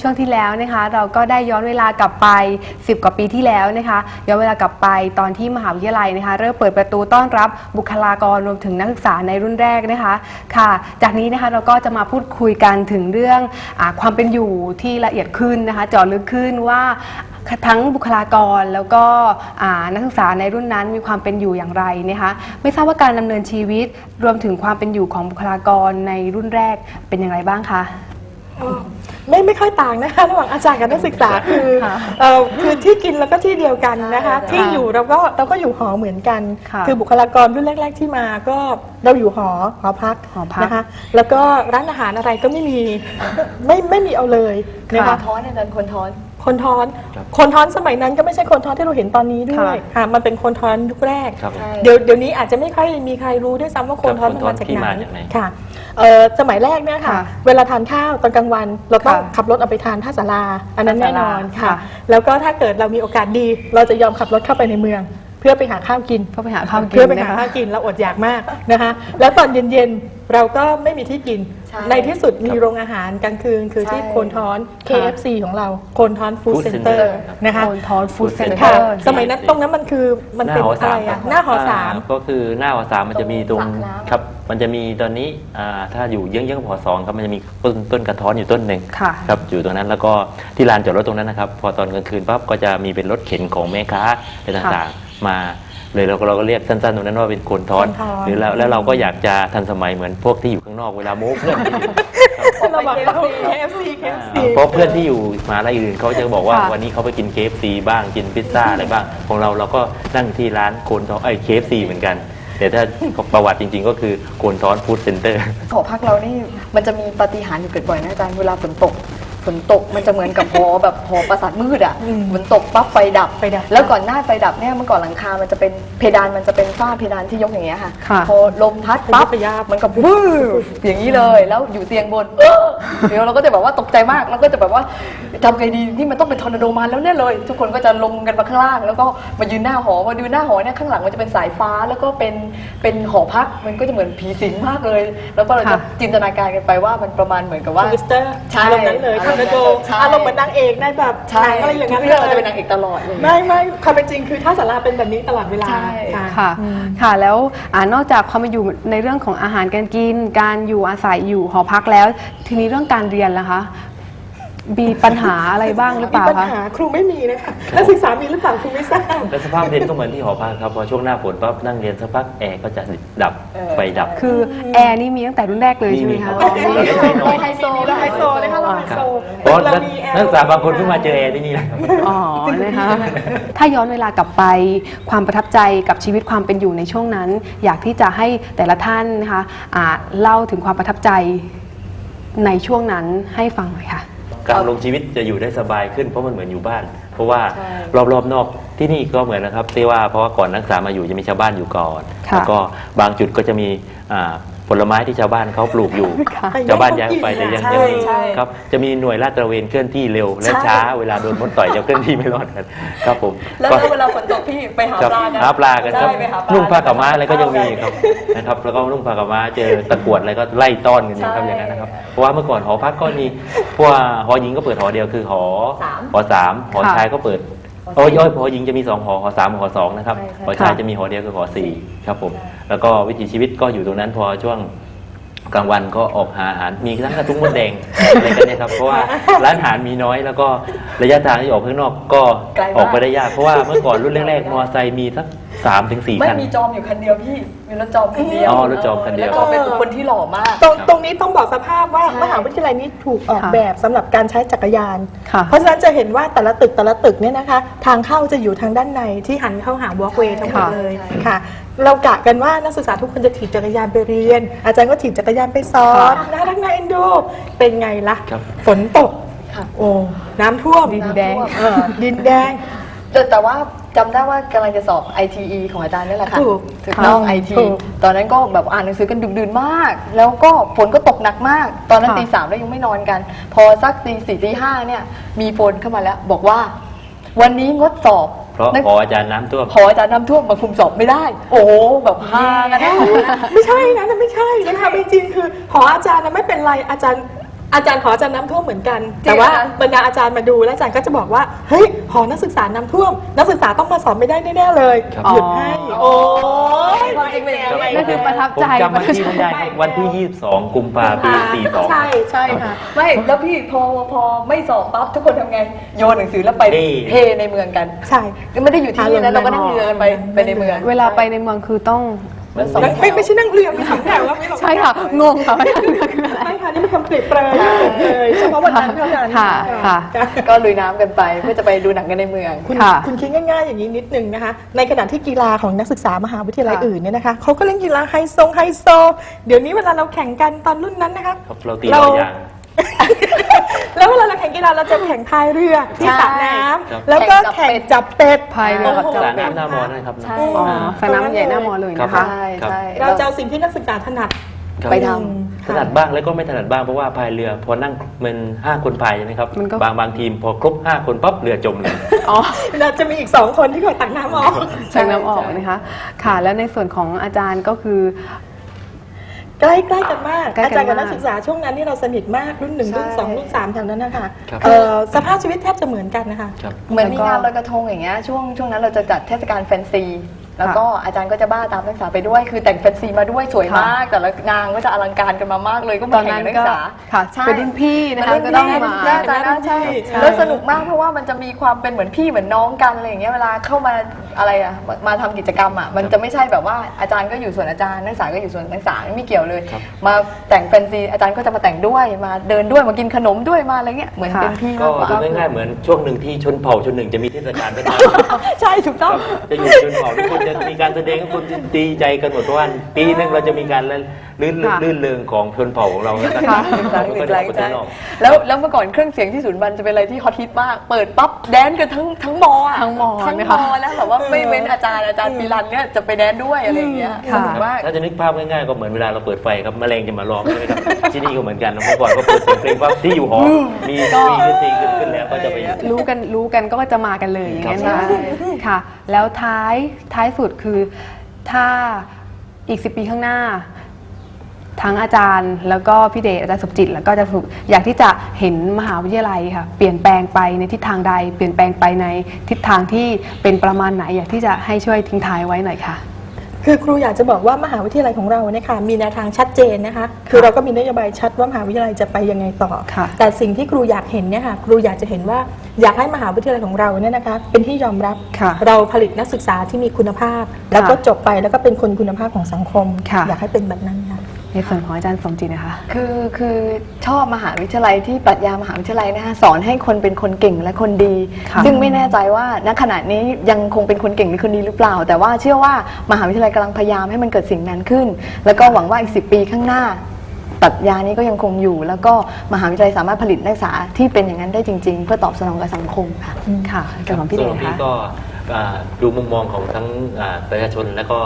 ช่วงที่แล้วนะคะ เราก็ได้ย้อนเวลากลับไป 10 กว่าปีที่แล้วนะคะ ย้อนเวลากลับไปตอนที่มหาวิทยาลัยนะคะ เริ่มเปิดประตูต้อนรับบุคลากรรวมถึงนักศึกษาในรุ่นแรกนะคะค่ะ จากนี้นะคะเราก็จะมาพูดคุยกันถึงเรื่องอความเป็นอยู่ที่ละเอียดขึ้นนะคะเจาะลึกขึ้นว่าทั้งบุคลากรแล้วก็นักศึกษาในรุ่นนั้นมีความเป็นอยู่อย่างไรนะคะไม่ทราบว่าการดำเนินชีวิตรวมถึงความเป็นอยู่ของบุคลากรในรุ่นแรกเป็นอย่างไรบ้างคะ ไม่ไม่ค่อยต่างนะคะระหว่างอาจารย์กับนักศึกษาคือค่ะเอ่อคือที่กินแล้วก็ที่เดียวกันนะคะใช่ที่อยู่เราก็เราก็อยู่หอเหมือนกันค่ะอบุคลากรรุ่นแรก ๆที่มาก็เราอยู่หอหอพักหอพักนะคะแล้วก็ร้านอาหารอะไรก็ไม่มีไม่ไม่มีเอาเลยนะค่ะคะท้อนอาจารย์คนท้อน คนท้อนคนท้อนสมัยนั้นก็ไม่ใช่คนท้อนที่เราเห็นตอนนี้ด้วยค่ะค่ะมันเป็นคนท้อนยุคแรก ครับผมใช่เดี๋ยวเดี๋ยวนี้อาจจะไม่ค่อยมีใครรู้ด้วยซ้ำว่าโคนท้อนครับมันมาจากโคนท้อนที่ไหนมาจากไหน ค่ะ เอ่อสมัยแรกเนี่ยค่ะ ค่ะเวลาทานข้าวตอนกลางวัน เราต้องค่ะขับรถเอาไปทานท่าสาราอันนั้นท่าแน่ศาลานอนค่ะ ค่ะ แล้วก็ถ้าเกิดเรามีโอกาสดี เราจะยอมขับรถเข้าไปในเมือง เพื่อไปหาข้าวกิน เพื่อไปหาข้าวกิเพื่อนไปหานะคะข้าวกินเราอดอยากมากนะคะ แล้วตอนเย็นๆ เราก็ไม่มีที่กินใช่ในที่สุดมีโรงอาหารกลางคืน คือที่ใช่ โคนท้อน KFC ของเราโคนท้อนฟู้ด Food เซ็นเตอ Center ร์ครับนะคะโอนทอนฟู้ดเซ็นเตค่ะอร์ สมัยนั้นตรงนั้นมันคือมันหน้าเป็นหออะสาไรมครัอะบหน้าหอสาม ก็คือหน้าหอสามมันจะมีตรงตรงสระน้ำ ครับ มันจะมีตอนนี้อ่าถ้าอยู่เยื้องๆกับหอสองครับมันจะมีต้นต้นกระท้อนอยู่ต้นหนึ่งค่ะ ครับอยู่ตรงนั้นแล้วก็ที่ลานจอดรถตรงนั้นนะครับ พอตอนกลางคืนปั๊บก็จะมีเป็นรถเข็นของแม่ค้าอะไรต่างๆ มา เลยเราก็เราก็เรียกสั้นๆตรงนั้นว่าเป็นโคนท้อนโคนท้อน หรือแล้วแล้วเราก็อยากจะทันสมัยเหมือนพวกที่อยู่ข้างนอกเวลาโม้เพื่อนที่อยู่เราบอกเรา KFC KFC เพราะเพื่อนที่อยู่มหาลัยอื่นเขาจะบอกว่าค่ะ วันนี้เขาไปกิน KFC บ้างกินพิซซ่าอะไรบ้าง ของเราเราก็นั่งที่ร้านโคนท้อนไอ้ KFC เหมือนกัน แต่ถ้าประวัติจริง ๆ ก็คือโคนท้อนฟู้ดเซ็นเตอร์ หอพักเรานี่มันจะมีปาฏิหาริย์อยู่เกิดบ่อยนะอาจารย์เวลาฝนตก ฝนตกมันจะเหมือนกับหอแบบหอประสาทมืดอะอืมฝนตกปั๊บไฟดับไฟดับ แล้วก่อนหน้าไฟดับเนี่ยเมื่อก่อนหลังคา มันจะเป็นเพดานมันจะเป็นฝ้าเพดานที่ยกอย่างเงี้ยค่ะค่ะพอลมพัดปั๊บเป็นยับมันก็วืบอย่างนี้เลย แล้วอยู่เตียงบน เออ เดี๋ยวเราก็จะแบบว่าตกใจมากแล้วก็จะแบบว่าทำไงดีนี่มันต้องเป็นทอร์นาโดมาแล้วแน่เลย ทุกคนก็จะลงกันมาข้างล่าง แล้วก็มายืนหน้าหอมาดูหน้าหอเนี่ยข้างหลังมันจะเป็นสายฟ้าแล้วก็เป็นเป็นหอพักมันก็จะเหมือนผีสิงมากเลย แล้วก็เราจะค่ะจินตนาการกันไปว่ามันประมาณเหมือนกับว่าทวิสเตอร์ใช่อารมณ์นั้นเลยอารทามณ์นาโดใช่อารมณ์เหมือนนางเอกในแบบหใช่นังอะไรอย่างนั้นทุกเรื่องเราจะเป็นนางเอกตลอดเลยไม่ไม่ความเป็นจริงคือท่าสาราเป็นแบบนี้ตลอดเวลาใช่ค่ะค่ะแล้วอานอกจากความเป็นอยู่ในเรื่องของอาหารการกิน การอยู่อาศัยอยู่หอพักแล้ว ทีนี้เรื่องการเรียนล่ะคะ มีปัญหาอะไรบ้างหรือเปล่าปัญคะ หาครูไม่มีนะคะนักศึกษามีหรือเปล่าครูไม่ทราบ และสภาพเรียนก็เหมือนที่หอพักครับพอช่วงหน้าฝนปั๊บนั่งเรียนสักพักแอร์ก็จะดับเออ ไฟดับ คือแอร์นี่มีตั้งแต่รุ่นแรกเลยใช่ไหมมีครัคะบอ๋อเราได้ใช้น้อยไฮโซเราไฮโซนะคะเราไฮครับโซเพราะเรานักมีแอร์นักศึกษาบางคนเพิ่งมาเจอแอร์ที่นี่นะครับ อ๋อ นะคะ ถ้าย้อนเวลากลับไป ความประทับใจกับชีวิตความเป็นอยู่ในช่วงนั้น อยากที่จะให้แต่ละท่านนะคะอ่าเล่าถึงความประทับใจ ในช่วงนั้นให้ฟังหน่อยค่ะ การลงชีวิตจะอยู่ได้สบายขึ้นเพราะมันเหมือนอยู่บ้าน เพราะว่าใช่รอบๆนอกที่นี่ก็เหมือนนะครับที่ว่าเพราะว่าก่อนนักศึกษามาอยู่จะมีชาวบ้านอยู่ก่อน ค่ะแล้วก็บางจุดก็จะมีอ่า ผลไม้ที่ชาวบ้านเขาปลูกอยู่ ค่ะ ชาวบ้านย้ายออกไปแต่ยังใช่ยังมีใช่ ครับจะมีหน่วยลาดตระเวนเคลื่อนที่เร็วและใช่ช้าเวลาโดนมดต่อยจะเคลื่อนที่ไม่รอดกันครับผมแล้วก็ แล้วเวลาฝนตกพี่ไปหาครับปลากันหาปลากันครับ ใช่ไปหาปลานุ่งผ้าขาวม้าอะไรก็ยังมีครับนะครับ แล้วก็นุ่งผ้าขาวม้าเจอตะกรวดอะไรก็ไล่ต้อนกันอยู่ครับใช่อย่างนั้นนะครับ เพราะว่าเมื่อก่อนหอพักก็มีเพราะว่าหอหญิงก็เปิดหอเดียวคือหอสาม หอสามหอค่ะชายก็เปิด โอ้ยโอ้ยหอหญิงจะมีสองหอหอสามหอสองนะครับใช่ใช่หอชายค่ะจะมีหอเดียวคือหอสี่ครับผม แล้วก็วิถีชีวิตก็อยู่ตรงนั้นพอช่วงกลางวันก็ออกหาอาหารมีทั้งกระทุ้งมดแดง อะไรกันเนี่ยครับเพราะว่าร้านอาหารมีน้อย แล้วก็ระยะทางที่ออกข้างนอกก็ไกลมาก ออกไปได้ยากเพราะว่าเมื่อก่อนรุ่นแรกๆมอเตอร์ไซค์มีสัก สามถึงสี่ไม่คัน มีจอมอยู่คันเดียวพี่ มีรถจอมคันเดียวอ๋อรถจอมคันเดียว แล้วจอมเป็นบุคคลที่หล่อมาก ตรงตรงนี้ต้องบอกสภาพว่าใช่มหาวิทยาลัยนี้ถูกออกค่ะแบบสำหรับการใช้จักรยาน ค่ะ เพราะฉะนั้นจะเห็นว่าแต่ละตึกแต่ละตึกเนี่ยนะคะ ทางเข้าจะอยู่ทางด้านในที่หันเข้าหาวอล์กเวย์ทั้งหมดค่ะเลยใช่ค่ะ เรากะกันว่านักศึกษาทุกคนจะถีบจักรยานไปเรียน อาจารย์ก็ถีบจักรยานไปสอนน่ารักน่าเอ็นดูเป็นไงล่ะครับ ฝนตกค่ะ โอ้น้ำท่วมดินแดง เออดินแดง แต่แต่ว่า จำได้ว่ากำลังจะสอบ ITE ของอาจารย์นี่แหละค่ะถูกสึกนอกค่ะ IT ถูกตอนนั้นก็แบบอ่านหนังสือกันดึกดื่นมาก แล้วก็ฝนก็ตกหนักมาก ตอนนั้นค่ะ ตีสามแล้วยังไม่นอนกัน พอสักตีสี่ตีห้าเนี่ยมีโฟนเข้ามาแล้ว บอกว่า วันนี้งดสอบเพราะนักหออาจารย์น้ำท่วมพออาจารย์น้ำท่วมมาคุมสอบไม่ได้ โอ้โหแบบฮากันนะ ไม่ใช่นะนั่นไม่ใช่นะคะไม่จริงคือหออาจารย์นะไม่เป็นไรอาจารย์ อาจารย์ขออาจารย์น้ำท่วมเหมือนกันจริงแต่ว่าเหรอคะบรรดาอาจารย์มาดูแล้วอาจารย์ก็จะบอกว่าเฮ้ยหอนักศึกษาน้ำท่วม นักศึกษาต้องมาสอบไม่ได้แน่ๆเลยครับ หยุดให้โอ้ยความจริงเป็นอย่างนั้นนั่นคือประทับผมใจจำวันที่ไม่ได้ครับวันที่ 22 กุมภาพันธ์ปี 42 ใช่ใช่ค่ะ ไม่แล้วพี่พอพอไม่สอบปั๊บทุกคนทำไงโยนหนังสือแล้วไปนี่ เทในเมืองกัน ใช่ ไม่ได้อยู่ที่นี่นะเราก็นั่งเรือกันไปไปในเมือง เวลาไปในเมืองคือต้อง มันสองไม่ไม่ใช่นั่งเรือมีสองแถวแล้วไม่หรอกใช่ค่ะงงค่ะว่านั่งเรือคืออะไร ใช่ค่ะนี่เป็นคำเปรียบเปรยเลยเฉพาะวันนั้นเท่านั้นค่ะค่ะ ก็ลุยน้ำกันไปเพื่อจะไปดูหนังกันในเมือง คุณค่ะ คุณคิดง่ายๆ อย่างนี้นิดนึงนะคะ ในขณะที่กีฬาของนักศึกษามหาวิทยาลัยค่ะ อื่นเนี่ยนะคะเขาก็เล่นกีฬาไฮโซไฮโซ เดี๋ยวนี้เวลาเราแข่งกันตอนรุ่นนั้นนะคะ ครับเราตีเรายาง แล้วเวลาเราแข่งกีฬาเราจะแข่งพายเรือที่สระน้ครับำแล้วก็แข่งจับเป็ด พายเรือกับโโหสระน้ำหน้ามอนะครับ ใช่ อ๋อสนามใหญ่หน้ามอเลยครับนะคะใช่ใช่เราจะเอาสิ่งที่นักศึกษาถนัด ครับไปทถนัดบ้างแล้วก็ไม่ถนัดบ้างเพราะว่าพายเรือพอนั่งมันห้าคนพายใช่ไหมครับมันก็ บางบางทีมพอครบห้าคนปั๊บเรือจมเลย อ๋อ เราจะมีอีกสองคนที่คอยตักน้ำออกใช้น้ำออกนะคะ ค่ะ แล้วในส่วนของอาจารย์ก็คือ ใกล้ๆกันมาก ใกล้กันอาจารย์กับมากนักศึกษาช่วงนั้นนี่เราสนิทมากรุ่นหนึ่งใช่ รุ่นสองรุ่นสามแถวนั้นนะคะครับ เอ่อสภาพชีวิตแทบจะเหมือนกันนะคะ ครับ เหมือนมีแล้วก็งานลอยกระทงอย่างเงี้ยช่วงช่วงนั้นเราจะจัดเทศกาลแฟนซี แล้วก็อาจารย์ก็จะบ้าตามนักศึกษาไปด้วย คือแต่งแฟนซีมาด้วยสวยมาก แต่ละนางก็จะอลังการกันมามากเลยก็ตมาอนแข่งนั้นกับนักก็ศึกษาค่ะใช่เป็นรุ่นพี่นะคะเป็นก็รุ่นต้องพี่มาใช่ใช่ใช่ใช่ แล้วสนุกมากเพราะว่ามันจะมีความเป็นเหมือนพี่เหมือนน้องกันอะไรอย่างเงี้ยเวลาเข้ามาอะไรอะมามาทำกิจกรรมอะมันจะไม่ใช่แบบว่าอาจารย์ก็อยู่ส่วนอาจารย์นักศึกษาก็อยู่ส่วนนักศึกษาไม่เกี่ยวเลยครับมาแต่งแฟนซีอาจารย์ก็จะมาแต่งด้วยมาเดินด้วยมากินขนมด้วยมาอะไรเงี้ยเหมือนค่ะเป็นพี่ก็มากกว่าดูง่ายๆเหมือนช่วงหนึ่งที่ชนเผ่าชนหนึ่งจะมีเทศกาลประจำใช่ถูกต้องจะอยู่ชนเผ่าทุกคนจะมีการแสดงทุกคนจะดีใจกันหมดเพราะว่าปีหนึงเราจะมีการลื่นค่ะ ลื่นเริงของชนเผ่าของเรานะคค่ะรับหนึ่งเราคก็รั้งหนึ่งครั้งจะใช่ออกแล้วแล้วเมื่อก่อนเครื่องเสียงที่ศูนย์บันจะเป็นอะไรที่ฮอตฮิตมาก เปิดปั๊บแดนกันทั้งทั้งมออะทั้งมอทั้งนะมคะอแล้วแบบว่าไม่เว้นอาจารย์อาจารย์ปีรันเนี่ยจะไปแดนด้วยอะไรอย่างเงี้ยสค่ะ นุกมาก ถ้าจะนึกภาพง่ายๆก็เหมือนเวลาเราเปิดไฟครับแมลงจะมาล้อมใช่ไหมครับที่นี่ก็เหมือนกันเมื่อก่อนก็เปิดเสียงเพลงปั๊บที่อยู่หอมีมีดนตรีขึ้นขึ้นแล้วก็จะไปอยู่ รู้กันรู้กันก็จะมากันเลยอย่างนั้นครันะบค่ะ แล้วท้ายท้ายสุดคือถ้าอีกสิปีข้างหน้า ทั้งอาจารย์ แล้วก็พี่เดชอาจารย์สุจิต แล้วก็อาจารย์สุอยากที่จะเห็นมหาวิทยาลัยค่ะเปลี่ยนแปลงไปในทิศทางใด เปลี่ยนแปลงไปในทิศทางที่เป็นประมาณไหน อยากที่จะให้ช่วยทิ้งท้ายไว้หน่อยค่ะ คือครูอยากจะบอกว่ามหาวิทยาลัยของเราเนี่ยค่ะมีแนวทางชัดเจนนะคะคือเราก็มีนโยบายชัดว่ามหาวิทยาลัยจะไปยังไงต่อ ค่ะ แต่สิ่งที่ครูอยากเห็นเนี่ยค่ะครูอยากจะเห็นว่าอยากให้มหาวิทยาลัยของเราเนี่ยนะคะเป็นที่ยอมรับค่ะเราผลิตนักศึกษาที่มีคุณภาพ แล้วก็จบไปแล้วก็เป็นคนคุณภาพของสังคม ค่ะ อยากให้เป็นแบบนั้นค่ะ ในส่วนของอาจารย์สมจิตนะคะ คือคือชอบมหาวิทยาลัยที่ปรัชญามหาวิทยาลัยนะคะสอนให้คนเป็นคนเก่งและคนดีค่ะซึ่งไม่แน่ใจว่าณขณะนี้ยังคงเป็นคนเก่งหรือคนดีหรือเปล่า แต่ว่าเชื่อว่ามหาวิทยาลัยกำลังพยายามให้มันเกิดสิ่งนั้นขึ้น แล้วก็หวังว่าอีกสิปีข้างหน้าปรัชญานี้ก็ยังคงอยู่ แล้วก็มหาวิทยาลัยสามารถผลิตนักศึกษาที่เป็นอย่างนั้นได้จริง ๆ เพื่อตอบสนองกับสังคมค่ะค่ะส่วนของพี่เดส่ชวนของค่ะพี่ก็อ่าดูมุมมองของทั้งอ่าประชาชนและก็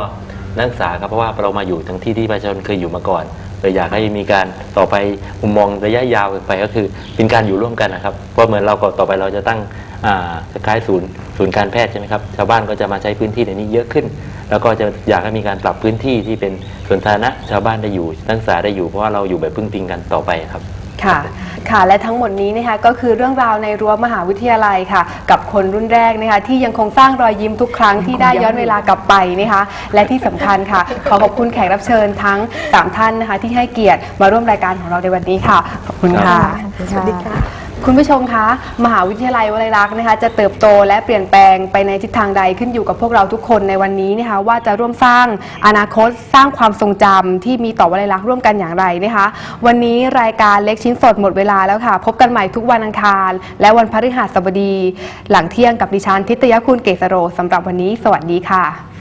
นักศึกษาครับเพราะว่าเรามาอยู่ทั้งที่ที่ประชาชนเคยอยู่มาก่อนเลยอยากให้มีการต่อไปมุมมองระยะยาวไปก็คือเป็นการอยู่ร่วมกันนะครับเพราะเหมือนเราก็ต่อไปเราจะตั้งคล้ายศูนย์ศูนย์การแพทย์ใช่ไหมครับชาวบ้านก็จะมาใช้พื้นที่ในนี้เยอะขึ้น แล้วก็จะอยากให้มีการปรับพื้นที่ที่เป็นส่วนสาธารณะชาวบ้านได้อยู่นักศึกษาได้อยู่เพราะว่าเราอยู่แบบพึ่งพิงกันต่อไปครับ ค่ะ ค่ะ และทั้งหมดนี้นะคะก็คือเรื่องราวในรั้วมหาวิทยาลัยค่ะ กับคนรุ่นแรกนะคะที่ยังคงสร้างรอยยิ้มทุกครั้งที่ได้ย้อนเวลากลับไปนะคะ และที่สำคัญค่ะ ขอขอบคุณแขกรับเชิญทั้ง 3 ท่านนะคะที่ให้เกียรติมาร่วมรายการของเราในวันนี้ค่ะ ขอบคุณค่ะ สวัสดีค่ะ คุณผู้ชมคะ มหาวิทยาลัยวลัยลักษณ์นะคะจะเติบโตและเปลี่ยนแปลงไปในทิศทางใดขึ้นอยู่กับพวกเราทุกคนในวันนี้นะคะว่าจะร่วมสร้างอนาคตสร้างความทรงจำที่มีต่อวลัยลักษณ์ร่วมกันอย่างไรนะคะ วันนี้รายการเล็กชิ้นสดหมดเวลาแล้วค่ะ พบกันใหม่ทุกวันอังคาร และวันพฤหัสบดี หลังเที่ยงกับดิฉันทิตยคุณเกษโรสำหรับวันนี้ สวัสดีค่ะ